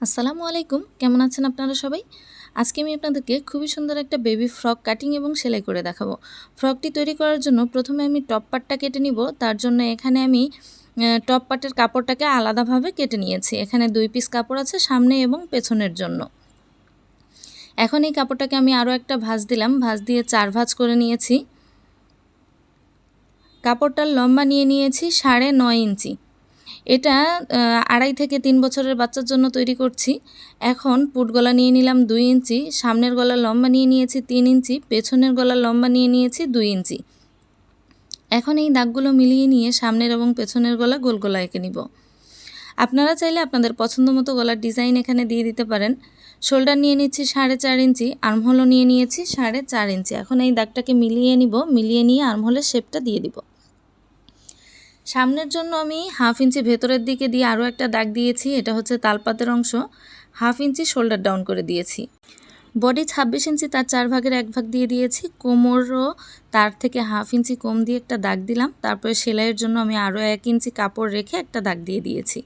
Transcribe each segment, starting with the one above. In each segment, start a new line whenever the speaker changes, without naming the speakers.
আসসালামু আলাইকুম। কেমন আছেন আপনারা সবাই? আজকে আমি আপনাদেরকে খুবই সুন্দর একটা বেবি ফ্রক কাটিং এবং সেলাই করে দেখাবো। ফ্রকটি তৈরি করার জন্য প্রথমে আমি টপ পার্টটা কেটে নিব। তার জন্য এখানে আমি টপ পার্টের কাপড়টাকে আলাদাভাবে কেটে নিয়েছি। এখানে দুই পিস কাপড় আছে সামনে এবং পেছনের জন্য। এখন এই কাপড়টাকে আমি আরও একটা ভাঁজ দিলাম। ভাঁজ দিয়ে চার ভাঁজ করে নিয়েছি। কাপড়টার লম্বা নিয়ে নিয়েছি সাড়ে নয় ইঞ্চি। এটা আড়াই থেকে তিন বছরের বাচ্চার জন্য তৈরি করছি। এখন পুট গলা নিয়ে নিলাম দুই ইঞ্চি, সামনের গলা লম্বা নিয়ে নিয়েছি তিন ইঞ্চি, পেছনের গলা লম্বা নিয়ে নিয়েছি দুই ইঞ্চি। এখন এই দাগগুলো মিলিয়ে নিয়ে সামনের এবং পেছনের গলা গোল গলা এঁকে নিব। আপনারা চাইলে আপনাদের পছন্দ মতো গলার ডিজাইন এখানে দিয়ে দিতে পারেন। শোল্ডার নিয়ে নিচ্ছি সাড়ে চার ইঞ্চি, আর্মহোলও নিয়ে নিয়েছি সাড়ে চার ইঞ্চি। এখন এই দাগটাকে মিলিয়ে নিব, মিলিয়ে নিয়ে আর্মহোলের শেপটা দিয়ে দিব। সামনের জন্য আমি হাফ ইঞ্চি ভেতরের দিকে দিয়ে আরও একটা দাগ দিয়েছি, এটা হচ্ছে তালপাতের অংশ। হাফ ইঞ্চি শোল্ডার ডাউন করে দিয়েছি। বডি ছাব্বিশ ইঞ্চি তার চার ভাগের এক ভাগ দিয়ে দিয়েছি। কোমরও তার থেকে হাফ ইঞ্চি কম দিয়ে একটা দাগ দিলাম। তারপরে সেলাইয়ের জন্য আমি আরও এক ইঞ্চি কাপড় রেখে একটা দাগ দিয়ে দিয়েছি।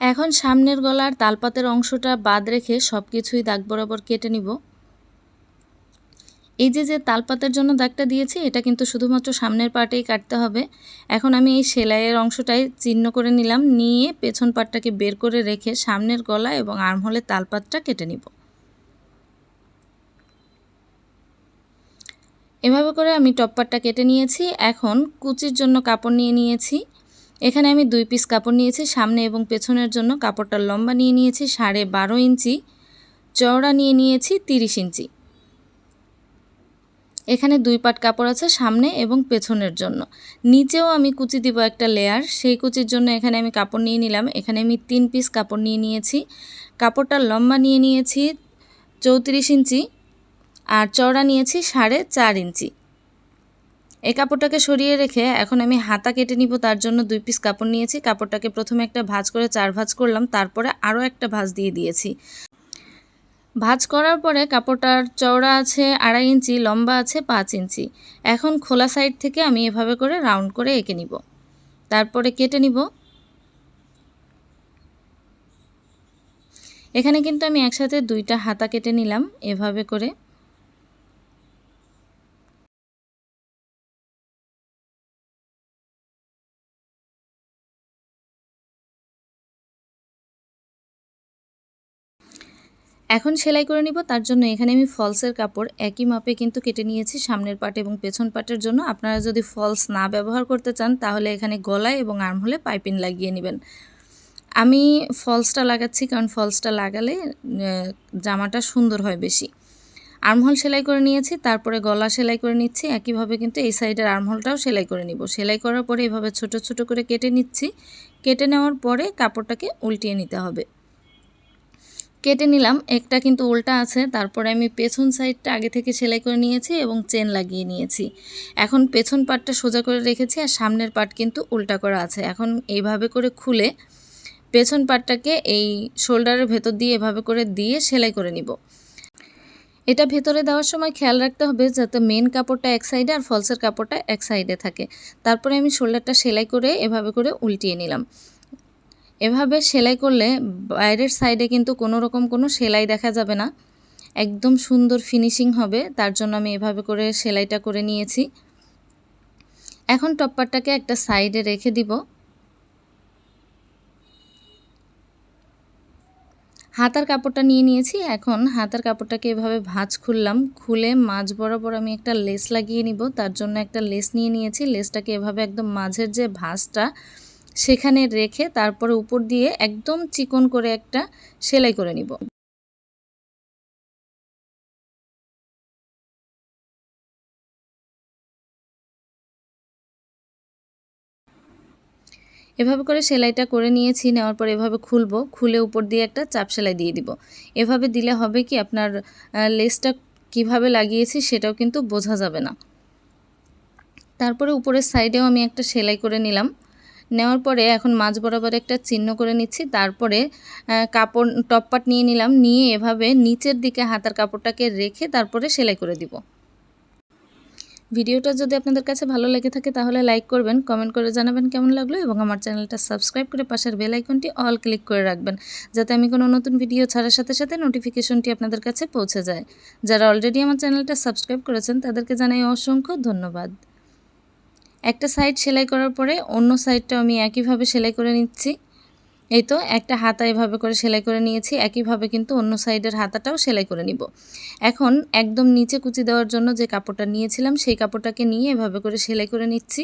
এখন সামনের গলার তালপাতের অংশটা বাদ রেখে সব কিছুই দাগ বরাবর কেটে নিব। এই যে যে তালপাতের জন্য দাগটা দিয়েছি, এটা কিন্তু শুধুমাত্র সামনের পার্টেই কাটতে হবে। এখন আমি এই সেলাইয়ের অংশটাই চিহ্ন করে নিলাম, নিয়ে পেছন পাটটাকে বের করে রেখে সামনের গলা এবং আর্মহোলের তালপাতটা কেটে নিব। এভাবে করে আমি টপ পাটটা কেটে নিয়েছি। এখন কুচির জন্য কাপড় নিয়ে নিয়েছি। এখানে আমি দুই পিস কাপড় নিয়েছি, সামনে এবং পেছনের জন্য কাপড়টার লম্বা নিয়ে নিয়েছি, সাড়ে বারো ইঞ্চি, চওড়া নিয়ে নিয়েছি তিরিশ ইঞ্চি। এখানে দুই পাট কাপড় আছে সামনে এবং পেছনের জন্য। নিচেও আমি কুচি দিব একটা লেয়ার সেই কুচির জন্য এখানে আমি কাপড় নিয়ে নিলাম। এখানে আমি তিন পিস কাপড় নিয়ে নিয়েছি। কাপড়টা লম্বা নিয়ে নিয়েছি চৌত্রিশ ইঞ্চি আর চওড়া নিয়েছি সাড়ে চার ইঞ্চি। এই কাপড়টাকে সরিয়ে রেখে এখন আমি হাতা কেটে নিব, তার জন্য দুই পিস কাপড় নিয়েছি। কাপড়টাকে প্রথমে একটা ভাজ করে চার ভাঁজ করলাম, তারপরে আরও একটা ভাজ দিয়ে দিয়েছি। ভাঁজ করার পরে কাপড়টার চওড়া আছে আড়াই ইঞ্চি, লম্বা আছে পাঁচ ইঞ্চি। এখন খোলা সাইড থেকে আমি এভাবে করে রাউন্ড করে এঁকে নিব। তারপরে কেটে নিব। এখানে কিন্তু আমি একসাথে দুইটা হাতা কেটে নিলাম এভাবে করে। এখন সেলাই করে নিব, তার জন্য এখানে আমি ফলসের কাপড় একই মাপে কিন্তু কেটে নিয়েছি সামনের পাট এবং পেছন পাটের জন্য। আপনারা যদি ফলস না ব্যবহার করতে চান, তাহলে এখানে গলায় এবং আর্মহোলে পাইপিং লাগিয়ে নেবেন। আমি ফলসটা লাগাচ্ছি, কারণ ফলসটা লাগালে জামাটা সুন্দর হয় বেশি। আর্মহোল সেলাই করে নিয়েছি, তারপরে গলা সেলাই করে নিচ্ছি। একইভাবে কিন্তু এই সাইডের আর্মহোলটাও সেলাই করে নিব। সেলাই করার পরে এভাবে ছোট ছোট করে কেটে নিচ্ছি। কেটে নেওয়ার পরে কাপড়টাকে উল্টিয়ে নিতে হবে। কেটে নিলাম, একটা কিন্তু উল্টা আছে, তারপরে আমি পেছন সাইডটা আগে থেকে সেলাই করে নিয়েছি এবং চেন লাগিয়ে নিয়েছি। এখন পেছন পাটটা সোজা করে রেখেছি আর সামনের পাট কিন্তু উল্টা করা আছে। এখন এইভাবে করে খুলে পেছন পাটটাকে এই শোল্ডারের ভেতর দিয়ে এভাবে করে দিয়ে সেলাই করে নিব। এটা ভেতরে দেওয়ার সময় খেয়াল রাখতে হবে যাতে মেন কাপড়টা এক সাইডে আর ফলসের কাপড়টা এক সাইডে থাকে। তারপরে আমি শোল্ডারটা সেলাই করে এভাবে করে উল্টিয়ে নিলাম। এভাবে সেলাই করলে বাইরের সাইডে কিন্তু কোনো রকম কোনো সেলাই দেখা যাবে না। একদম সুন্দর ফিনিশিং হবে, তার জন্য আমি এভাবে করে সেলাইটা করে নিয়েছি। এখন টপ্পারটাকে একটা সাইডে রেখে দিব। হাতার কাপড়টা নিয়ে নিয়েছি, এখন হাতার কাপড়টাকে এভাবে ভাঁজ খুললাম। খুলে মাঝ বরাবর আমি একটা লেস লাগিয়ে নিব, তার জন্য একটা লেস নিয়ে নিয়েছি। লেসটাকে এভাবে একদম মাঝের যে ভাঁজটা সেখানে রেখে তারপরে উপর দিয়ে একদম চিকন করে একটা সেলাই করে নিব। এভাবে করে সেলাইটা করে নিয়েছি, নেওয়ার পর এভাবে খুলবো, খুলে উপর দিয়ে একটা চাপ সেলাই দিয়ে দিব। এভাবে দিলে হবে কি আপনার লেসটা কীভাবে লাগিয়েছি সেটাও কিন্তু বোঝা যাবে না। তারপরে উপরের সাইডেও আমি একটা সেলাই করে নিলাম। নেওয়ার পরে এখন মাঝ বরাবর একটা চিহ্ন করে নিচ্ছি। তারপরে কাপড় টপ পাট নিয়ে নিলাম। নিয়ে এভাবে নিচের দিকে হাতার কাপড়টাকে রেখে তারপরে সেলাই করে দিব। ভিডিওটা যদি আপনাদের কাছে ভালো লেগে থাকে তাহলে লাইক করবেন, কমেন্ট করে জানাবেন কেমন লাগল এবং আমার চ্যানেলটা সাবস্ক্রাইব করে পাশের বেল আইকনটি অল ক্লিক করে রাখবেন, যাতে আমি কোনো নতুন ভিডিও ছাড়ার সাথে সাথে নোটিফিকেশনটি আপনাদের কাছে পৌঁছে যায়। যারা অলরেডি আমার চ্যানেলটা সাবস্ক্রাইব করেছেন তাদেরকে জানাই অসংখ্য ধন্যবাদ। একটা সাইড সেলাই করার পরে অন্য সাইডটা আমি একইভাবে সেলাই করে নিচ্ছি। এই তো একটা হাতা এভাবে করে সেলাই করে নিয়েছি, একইভাবে কিন্তু অন্য সাইডের হাতাটাও সেলাই করে নিব। এখন একদম নিচে কুচি দেওয়ার জন্য যে কাপড়টা নিয়েছিলাম, সেই কাপড়টাকে নিয়ে এভাবে করে সেলাই করে নিচ্ছি।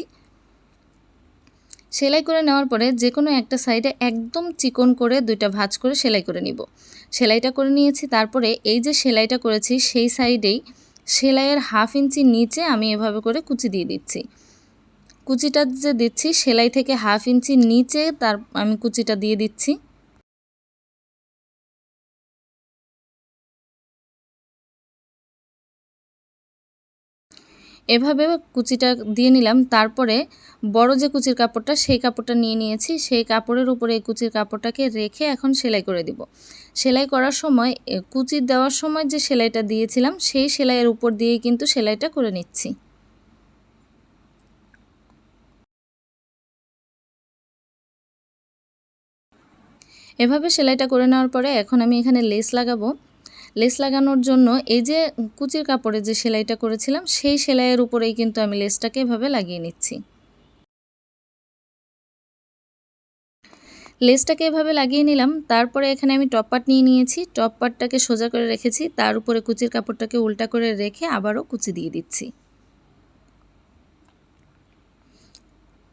সেলাই করে নেওয়ার পরে যে কোনো একটা সাইডে একদম চিকন করে দুইটা ভাঁজ করে সেলাই করে নিব। সেলাইটা করে নিয়েছি, তারপরে এই যে সেলাইটা করেছি, সেই সাইডেই সেলাইয়ের হাফ ইঞ্চি নিচে আমি এভাবে করে কুচি দিয়ে দিচ্ছি। কুচিটা যে দিচ্ছি, সেলাই থেকে হাফ ইঞ্চি নিচে তার আমি কুচিটা দিয়ে দিচ্ছি। এভাবে কুচিটা দিয়ে নিলাম। তারপরে বড় যে কুচির কাপড়টা, সেই কাপড়টা নিয়ে নিয়েছি। সেই কাপড়ের উপরে এই কুচির কাপড়টাকে রেখে এখন সেলাই করে দিব। সেলাই করার সময় কুচি দেওয়ার সময় যে সেলাইটা দিয়েছিলাম, সেই সেলাইয়ের উপর দিয়েই কিন্তু সেলাইটা করে নিচ্ছি। এভাবে সেলাইটা করে নেওয়ার পরে এখন আমি এখানে লেস লাগাবো। লেস লাগানোর জন্য এই যে কুচির কাপড়ে যে সেলাইটা করেছিলাম, সেই সেলাইয়ের উপরেই কিন্তু আমি লেসটাকে এভাবে লাগিয়ে নিচ্ছি। লেসটাকে এভাবে লাগিয়ে নিলাম, তারপরে এখানে আমি টপ পাট নিয়ে নিয়েছি। টপ পাটটাকে সোজা করে রেখেছি, তার উপরে কুচির কাপড়টাকে উল্টা করে রেখে আবারও কুচি দিয়ে দিচ্ছি।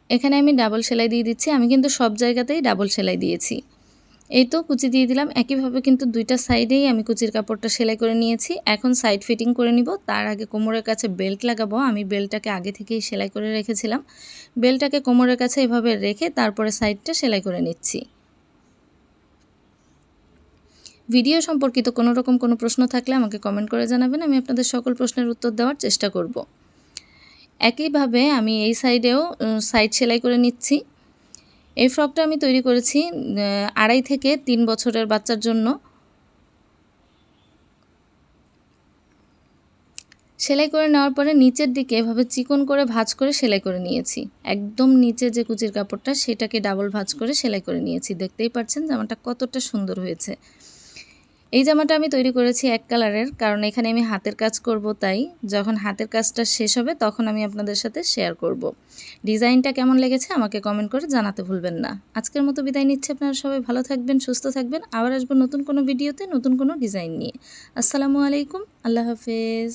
এখানে আমি ডাবল সেলাই দিয়ে দিচ্ছি, আমি কিন্তু সব জায়গাতেই ডাবল সেলাই দিয়েছি। এই তো কুচি দিয়ে দিলাম। একইভাবে কিন্তু দুইটা সাইডেই আমি কুচির কাপড়টা সেলাই করে নিয়েছি। এখন সাইড ফিটিং করে নিব। তার আগে কোমরের কাছে বেল্ট লাগাবো। আমি বেল্টটাকে আগে থেকেই সেলাই করে রেখেছিলাম। বেল্টটাকে কোমরের কাছে এভাবে রেখে তারপরে সাইডটা সেলাই করে নিচ্ছি। ভিডিও সম্পর্কিত কোনো রকম কোনো প্রশ্ন থাকলে আমাকে কমেন্ট করে জানাবেন। আমি আপনাদের সকল প্রশ্নের উত্তর দেওয়ার চেষ্টা করব। একইভাবে আমি এই সাইডেও সাইড সেলাই করে নিচ্ছি। এই ফ্রকটা আমি তৈরি করেছি আড়াই থেকে তিন বছরের বাচ্চার জন্য। সেলাই করে নেওয়ার পরে নিচের দিকে এভাবে চিকন করে ভাঁজ করে সেলাই করে নিয়েছি। একদম নিচে যে কুচির কাপড়টা, সেটাকে ডাবল ভাঁজ করে সেলাই করে নিয়েছি। দেখতেই পাচ্ছেন জামাটা কতটা সুন্দর হয়েছে। এই জামাটা আমি তৈরি করেছি এক কালারের, কারণ এখানে আমি হাতের কাজ করব তাই। যখন হাতের কাজটা শেষ হবে, তখন আমি আপনাদের সাথে শেয়ার করব। ডিজাইনটা কেমন লেগেছে আমাকে কমেন্ট করে জানাতে ভুলবেন না। আজকের মতো বিদায় নিচ্ছে, আপনারা সবাই ভালো থাকবেন, সুস্থ থাকবেন। আবার আসব নতুন কোনো ভিডিওতে নতুন কোনো ডিজাইন নিয়ে। আসসালামু আলাইকুম, আল্লাহ হাফেজ।